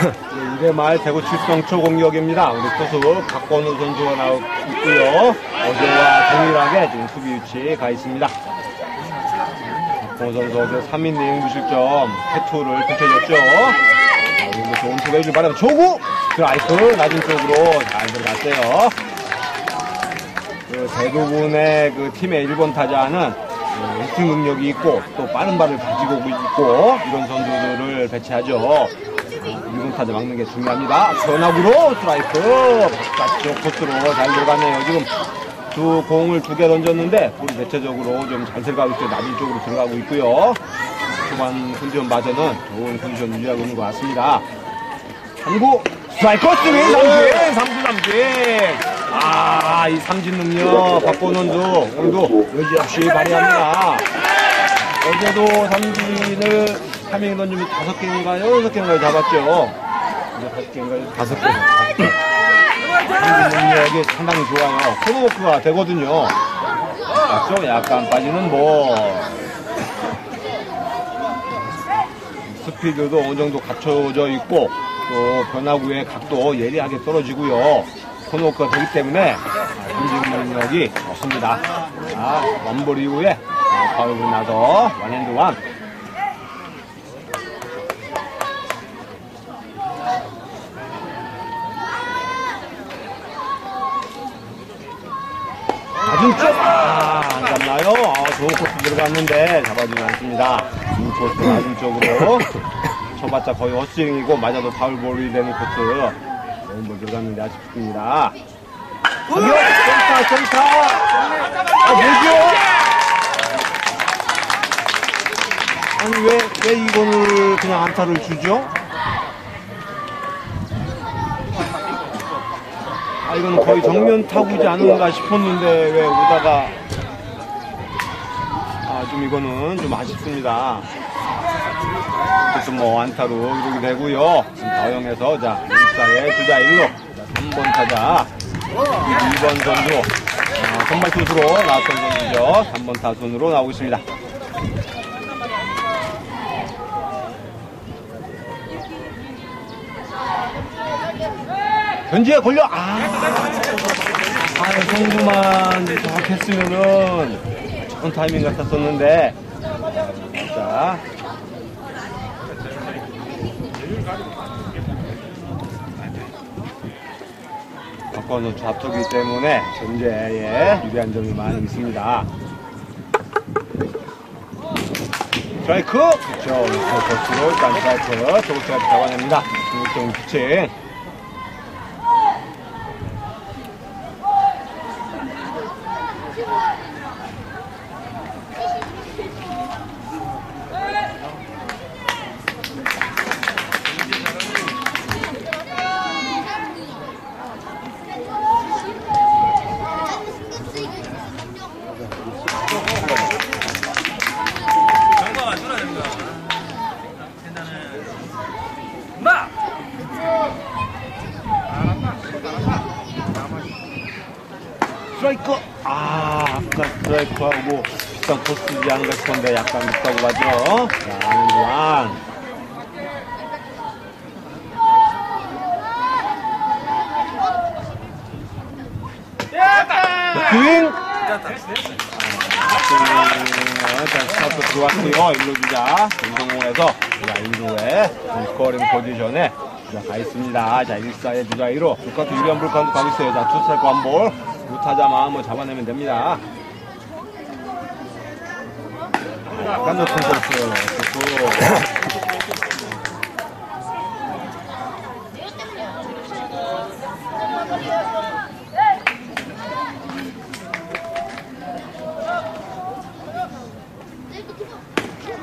이대 말 대구 칠성초 공격입니다. 우리 투수 박건우 선수가 나오고 있고요. 어제와 동일하게 지금 수비 위치에 가 있습니다. 박건우 선수 어제 3인 내용 무실점 해투를 펼쳐줬죠. 자, 오늘도 좋은 투구 해줄 바람 초구 스트라이크 낮은 쪽으로 잘 들어갔어요. 그 대부분의 그 팀의 1번 타자는 그 히팅 능력이 있고 또 빠른 발을 가지고 있고 이런 선수들을 배치하죠. 1번 타자 막는 게 중요합니다. 변화구로 스트라이크 바깥쪽 코스로 잘 들어가네요. 지금 두 공을 두 개 던졌는데 볼이 대체적으로 좀 잘 들어가고 있어요. 낮은 쪽으로 들어가고 있고요. 초반 컨디션 봐서는 좋은 컨디션 유지하고 있는 것 같습니다. 3구 스트라이크 스윙 삼진 삼진 삼진 아, 이 삼진 능력 선수 오늘도 여지없이 발휘합니다. 어제도 삼진을 3인 던지면 다섯 개인가요? 여섯 개인가요? 잡았죠? 다섯 개. 능력이 상당히 좋아요. 코너워크가 되거든요. 맞죠? 약간 빠지는 뭐 스피드도 어느 정도 갖춰져 있고 또 변화구의 각도 예리하게 떨어지고요. 코너워크가 되기 때문에 삼진 능력이 좋습니다. 자, 원볼 이후에 파울을 나서 원핸드 원. 낮은 쪽! 아, 안 잡나요? 아, 좋은 코스 들어갔는데 잡아주지 않습니다. 이 코스 낮은 쪽으로. 쳐봤자 거의 헛스윙이고 맞아도 파울볼이 되는 코스. 좋은 볼 들어갔는데 아쉽습니다. 센터, 센터! 아, 뭐죠? 아니, 왜, 왜 이거를 그냥 안타를 주죠? 아, 이거는 거의 정면 타구지 않은가 싶었는데, 왜 오다가. 아, 좀 이거는 좀 아쉽습니다. 어쨌든 뭐, 안타로 이루게 되고요. 다영에서, 자, 1사에 주자 1로. 자, 3번 타자. 2번 선수. 아, 선발 투수로 나왔던 선수죠. 3번 타순으로 나오고 있습니다. 견지에 걸려 아, 아 성구만 정확했으면은 좋은 타이밍 같았었는데. 자. 박건우 좌투기 때문에 견제에 유리한 점이 많이 있습니다. 스트라이크. 그렇죠 버스로 일단 스트라이크 조금 스트라이크 잡아냅니다. 16 비슷한 코스지 않은가 싶었는데 약간 비슷하고 맞죠? 자, 안주환. 스윙! 스타트 들어왔고요. 일로 주자. 김성호에서 자, 1루에 스코어링 포지션에 자, 가 있습니다. 자, 1사의 주자 1호. 똑같은 유리한 볼 카운트 가고 있어요. 자, 투스트라이크 한 볼. 루타자 마음을 잡아내면 됩니다. 높은 코스. 좋고.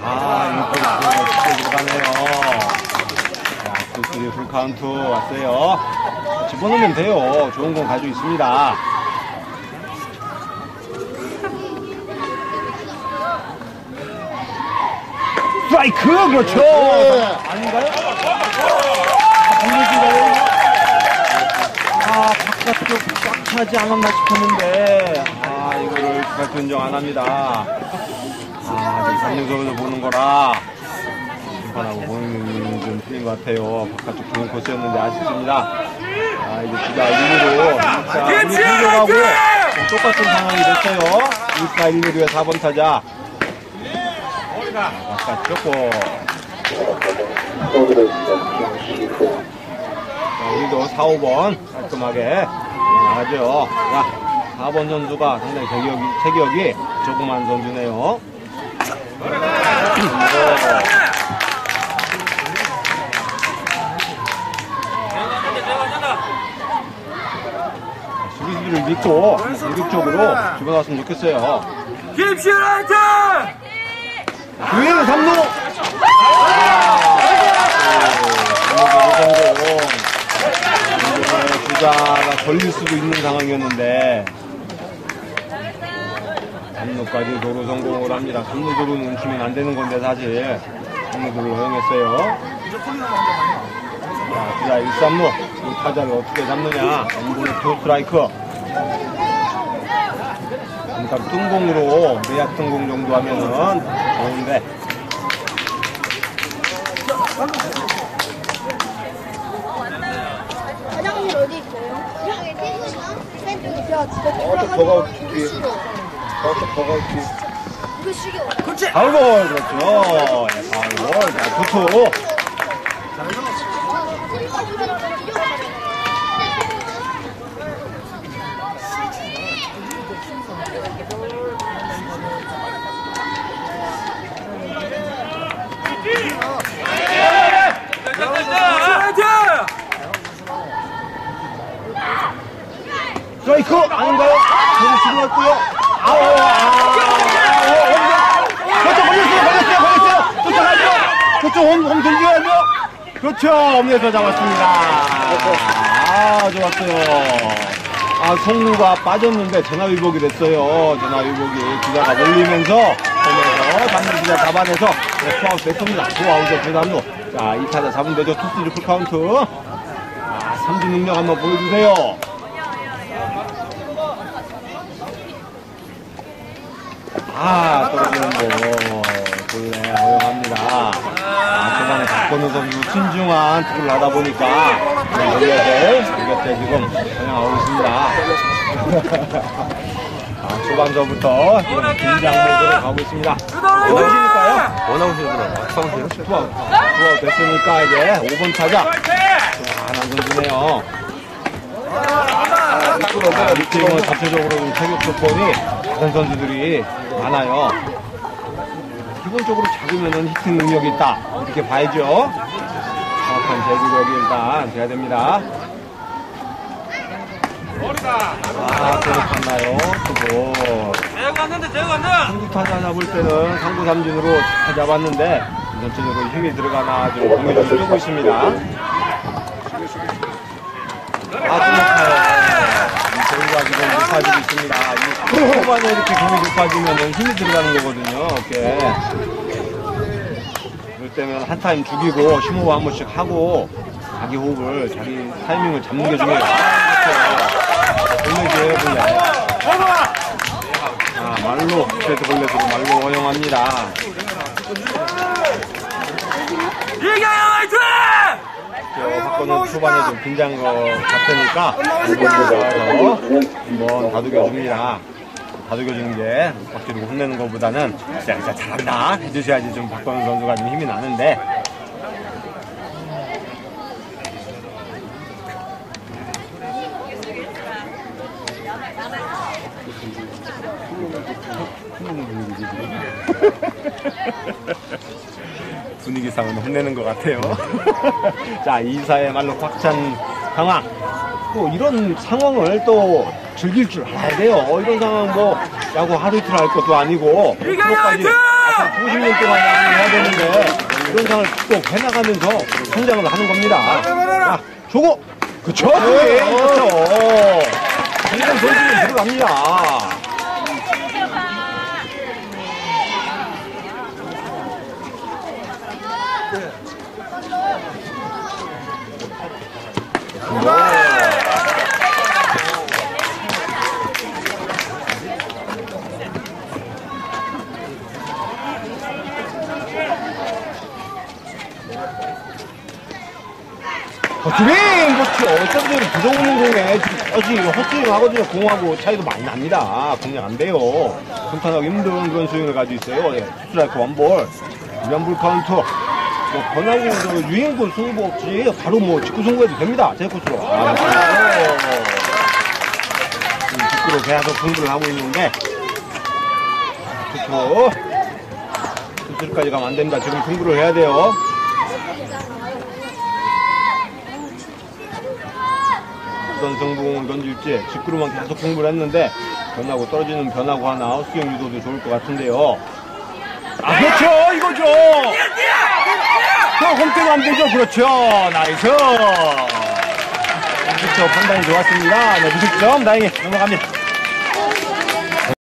아, 이거 들어가네요. 자, 투수리 풀카운트 왔어요. 집어넣으면 돼요. 좋은 공 가지고 있습니다. 스트라이크! 그렇죠! 아닌가요? 아, 분위기가요? 아, 바깥쪽 꽉 차지 않았나 싶었는데, 아, 이거를 스트라이크 인정 안 합니다. 아, 선수 보는 거라. 심판하고 보는 좀 틀린 것 같아요. 바깥쪽 좋은 코스였는데 아쉽습니다. 아, 이제 주자 1루로 1사 1루 들려가고 똑같은 상황이 됐어요. 1사 1루의 4번 타자. 바깥쪽 고 자, 우리도 4, 5번 깔끔하게 나가죠. 자, 4번 선수가 상당히 체격이, 체격이 조그만 선수네요. 수비수들을 믿고 공격적으로 집어넣었으면 좋겠어요. 김시라이트! 주행 3루! 성공! 주자가 걸릴 수도 있는 상황이었는데 3루까지 도로 성공을 합니다. 3루 도루는 주면 안 되는 건데 사실 3루 도루를 허용했어요. 자, 주자 1, 3루 이 타자를 어떻게 잡느냐 3분의 2 스트라이크 그러니까 뜬공으로 내약 뜬공 정도 하면은 좋은데 사장님 어디 있어요? 왼쪽에 집에 저쪽 들어가서 버거우 이거 뒤에. 저쪽 버거 이거 쉬고 파울볼 그렇죠 예, 파울볼 자 투투 김시라이트! 스트라이크 아닌가요? 저는 들어왔고요 아우 아우 그렇죠 걸렸어요 걸렸어요 걸렸어요 쫓아가죠 그렇죠 홈, 홈 들려야죠 그렇죠 홈에서 잡았습니다 아 좋았어요 아 성루가 빠졌는데 전화위복이 됐어요 전화위복이 기자가 몰리면서 홈에서 잡는 기자 잡아내서 네, 투아웃 됐습니다 투아웃에 대담로 자 2타자 잡으면 되죠 투스리 풀카운트 아, 삼진 능력 한번 보여주세요 아, 떨어지는 거, 본래 허용합니다. 아, 초반에 박건우 선수 신중한 투구를 하다 보니까, 여기에, 여기에 지금 허용하고 있습니다. 아, 초반서부터 지금 긴장 모드로 가고 있습니다. 원아웃이니까요. 원아웃이구나. 투아웃, 투아웃 됐으니까 이제 5번 타자. 하나 선수네요. 아, 우리 팀은 자체적으로 좀 체격 조건이 다른 선수들이 많아요. 기본적으로 작으면은 히팅 능력이 있다. 이렇게 봐야죠. 정확한 제구력이 일단 돼야 됩니다. 아, 계속했나요? 그거. 제가 갔는데 제가 갔는데! 상구 타자 잡을 때는 상구 삼진으로 잘 잡았는데 전체적으로 힘이 들어가나 좀 공이 좀 뜨고 있습니다. 아, 또 높아요. 지금 높아지고 있습니다. 이 초반에 이렇게 공이 높아지면 힘이 들어가는 거거든요. 이렇게. 그럴 때는 한 타임 죽이고 심호흡 한 번씩 하고 자기 호흡을 자기 타이밍을 잡는 게 중요해요. 벌레죠, 벌레. 아, 말로, 그래도 벌레도 말로 허용합니다. 이경영 화이팅! 박건은 초반에 좀 긴장한 것 같으니까 들어가서 한번 다독여줍니다. 다독여주는 게 확실히 혼내는 것보다는 진짜, 진짜 잘한다 해주셔야지 좀 박건우 선수가 좀 힘이 나는데 분위기상은 혼내는 것 같아요. 자, 이사의 말로 꽉 찬 상황. 또 이런 상황을 또 즐길 줄 알아야 돼요. 이런 상황 뭐 야구 하루 이틀 할 것도 아니고 프로까지 아까 90년 동안 야구를 해야 되는데 이런 상황을 또 해나가면서 성장을 하는 겁니다. 자, 조고! 그쵸? 네, 그렇죠. 이런 선수는 들어갑니다. 어, 드링! 그렇죠. 어떤 데는 부정공 공에 어찌 허팅 하거든요. 공하고 차이도 많이 납니다. 공략 안 돼요. 평탄하기 힘든 그런 스윙을 가지고 있어요. 예. 스트라이크 원볼. 연불 카운터. 뭐, 권하고 저 유행군 승부 없이 바로 뭐 직구 승부해도 됩니다. 제 코스로. 아, 그렇죠. 지금 직구로 계속 승부를 하고 있는데. 투투. 투투까지 가면 안 됩니다. 지금 승부를 해야 돼요. 어떤 승부공을 던질지 직구로만 계속 승부를 했는데 변하고 떨어지는 변하고 하나 수영 유도도 좋을 것 같은데요. 아 그렇죠 이거죠. 저 홈때가 안 되죠. 그렇죠. 나이스. 그렇죠 판단이 좋았습니다. 네 무득점 다행히 넘어갑니다.